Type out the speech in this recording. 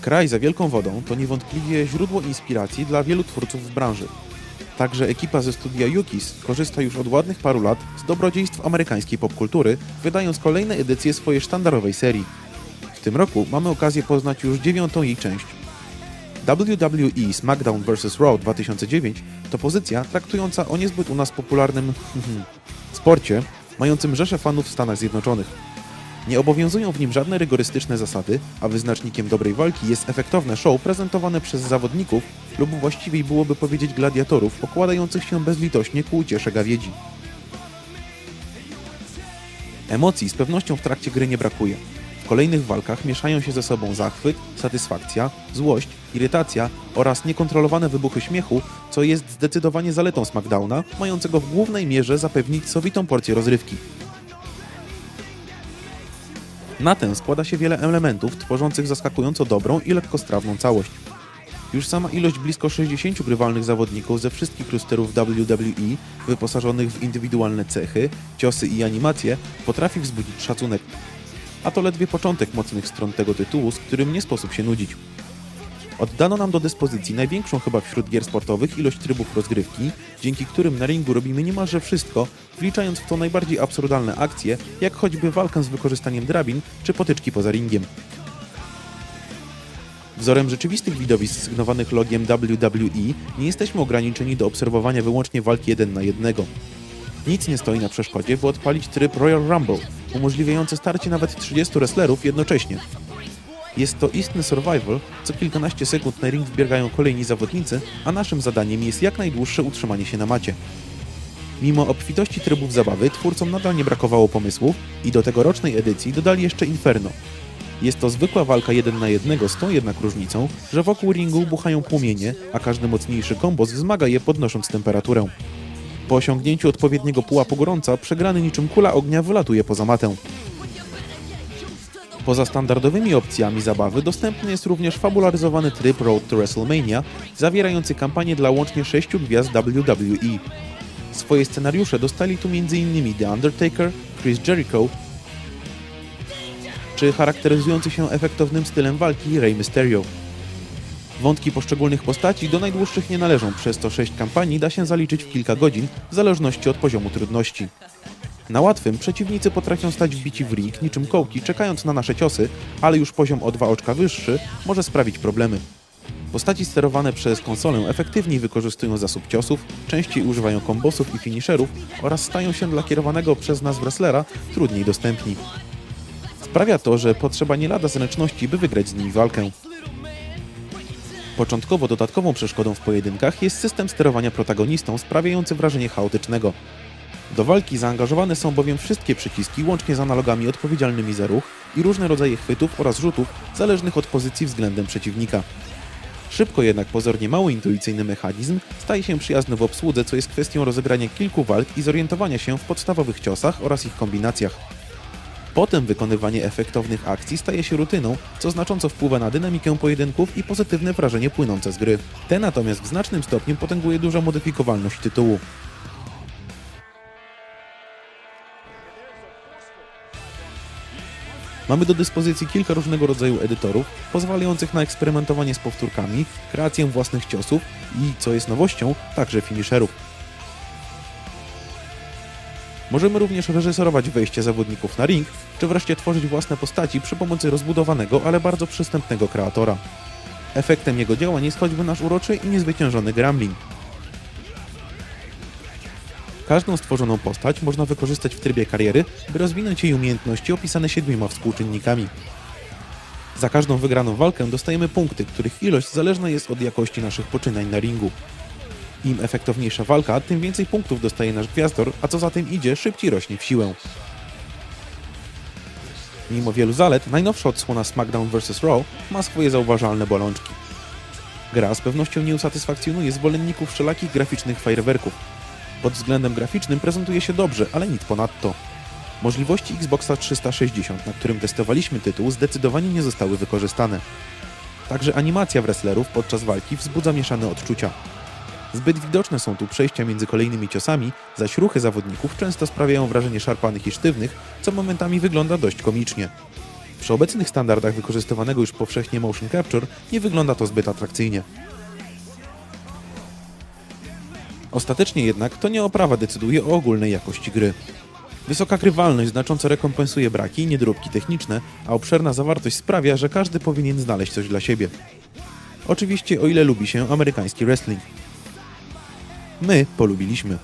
Kraj za Wielką Wodą to niewątpliwie źródło inspiracji dla wielu twórców w branży. Także ekipa ze studia Yukis korzysta już od ładnych paru lat z dobrodziejstw amerykańskiej popkultury, wydając kolejne edycje swojej sztandarowej serii. W tym roku mamy okazję poznać już dziewiątą jej część, WWE SmackDown vs. Raw 2009 to pozycja traktująca o niezbyt u nas popularnym sporcie, mającym rzesze fanów w Stanach Zjednoczonych. Nie obowiązują w nim żadne rygorystyczne zasady, a wyznacznikiem dobrej walki jest efektowne show prezentowane przez zawodników lub właściwiej byłoby powiedzieć gladiatorów pokładających się bezlitośnie ku uciesze gawiedzi. Emocji z pewnością w trakcie gry nie brakuje. Kolejnych walkach mieszają się ze sobą zachwyt, satysfakcja, złość, irytacja oraz niekontrolowane wybuchy śmiechu, co jest zdecydowanie zaletą SmackDowna, mającego w głównej mierze zapewnić sowitą porcję rozrywki. Na tę składa się wiele elementów tworzących zaskakująco dobrą i lekkostrawną całość. Już sama ilość blisko 60 grywalnych zawodników ze wszystkich klusterów WWE, wyposażonych w indywidualne cechy, ciosy i animacje, potrafi wzbudzić szacunek. A to ledwie początek mocnych stron tego tytułu, z którym nie sposób się nudzić. Oddano nam do dyspozycji największą chyba wśród gier sportowych ilość trybów rozgrywki, dzięki którym na ringu robimy niemalże wszystko, wliczając w to najbardziej absurdalne akcje, jak choćby walkę z wykorzystaniem drabin czy potyczki poza ringiem. Wzorem rzeczywistych widowisk sygnowanych logiem WWE nie jesteśmy ograniczeni do obserwowania wyłącznie walki jeden na jednego. Nic nie stoi na przeszkodzie, by odpalić tryb Royal Rumble, umożliwiający starcie nawet 30 wrestlerów jednocześnie. Jest to istny survival, co kilkanaście sekund na ring wbiegają kolejni zawodnicy, a naszym zadaniem jest jak najdłuższe utrzymanie się na macie. Mimo obfitości trybów zabawy, twórcom nadal nie brakowało pomysłów i do tegorocznej edycji dodali jeszcze Inferno. Jest to zwykła walka jeden na jednego z tą jednak różnicą, że wokół ringu buchają płomienie, a każdy mocniejszy kombos wzmaga je podnosząc temperaturę. Po osiągnięciu odpowiedniego pułapu gorąca, przegrany niczym kula ognia wylatuje poza matę. Poza standardowymi opcjami zabawy dostępny jest również fabularyzowany tryb Road to WrestleMania, zawierający kampanię dla łącznie sześciu gwiazd WWE. Swoje scenariusze dostali tu m.in. The Undertaker, Chris Jericho czy charakteryzujący się efektownym stylem walki Rey Mysterio. Wątki poszczególnych postaci do najdłuższych nie należą, przez to sześć kampanii da się zaliczyć w kilka godzin, w zależności od poziomu trudności. Na łatwym przeciwnicy potrafią stać wbici w ring niczym kołki, czekając na nasze ciosy, ale już poziom o dwa oczka wyższy może sprawić problemy. Postaci sterowane przez konsolę efektywniej wykorzystują zasób ciosów, częściej używają kombosów i finisherów oraz stają się dla kierowanego przez nas wrestlera trudniej dostępni. Sprawia to, że potrzeba nie lada zręczności, by wygrać z nimi walkę. Początkowo dodatkową przeszkodą w pojedynkach jest system sterowania protagonistą sprawiający wrażenie chaotycznego. Do walki zaangażowane są bowiem wszystkie przyciski łącznie z analogami odpowiedzialnymi za ruch i różne rodzaje chwytów oraz rzutów zależnych od pozycji względem przeciwnika. Szybko jednak pozornie mało intuicyjny mechanizm staje się przyjazny w obsłudze, co jest kwestią rozegrania kilku walk i zorientowania się w podstawowych ciosach oraz ich kombinacjach. Potem wykonywanie efektownych akcji staje się rutyną, co znacząco wpływa na dynamikę pojedynków i pozytywne wrażenie płynące z gry. Te natomiast w znacznym stopniu potęguje duża modyfikowalność tytułu. Mamy do dyspozycji kilka różnego rodzaju edytorów, pozwalających na eksperymentowanie z powtórkami, kreację własnych ciosów i, co jest nowością, także finisherów. Możemy również reżyserować wejście zawodników na ring, czy wreszcie tworzyć własne postaci przy pomocy rozbudowanego, ale bardzo przystępnego kreatora. Efektem jego działań jest choćby nasz uroczy i niezwyciężony Gremlin. Każdą stworzoną postać można wykorzystać w trybie kariery, by rozwinąć jej umiejętności opisane siedmioma współczynnikami. Za każdą wygraną walkę dostajemy punkty, których ilość zależna jest od jakości naszych poczynań na ringu. Im efektowniejsza walka, tym więcej punktów dostaje nasz gwiazdor, a co za tym idzie, szybciej rośnie w siłę. Mimo wielu zalet, najnowsza odsłona SmackDown vs. Raw ma swoje zauważalne bolączki. Gra z pewnością nie usatysfakcjonuje zwolenników wszelakich graficznych fajerwerków. Pod względem graficznym prezentuje się dobrze, ale nic ponadto. Możliwości Xboxa 360, na którym testowaliśmy tytuł, zdecydowanie nie zostały wykorzystane. Także animacja wrestlerów podczas walki wzbudza mieszane odczucia. Zbyt widoczne są tu przejścia między kolejnymi ciosami, zaś ruchy zawodników często sprawiają wrażenie szarpanych i sztywnych, co momentami wygląda dość komicznie. Przy obecnych standardach wykorzystywanego już powszechnie motion capture nie wygląda to zbyt atrakcyjnie. Ostatecznie jednak to nie oprawa decyduje o ogólnej jakości gry. Wysoka grywalność znacząco rekompensuje braki i niedróbki techniczne, a obszerna zawartość sprawia, że każdy powinien znaleźć coś dla siebie. Oczywiście o ile lubi się amerykański wrestling. My polubiliśmy.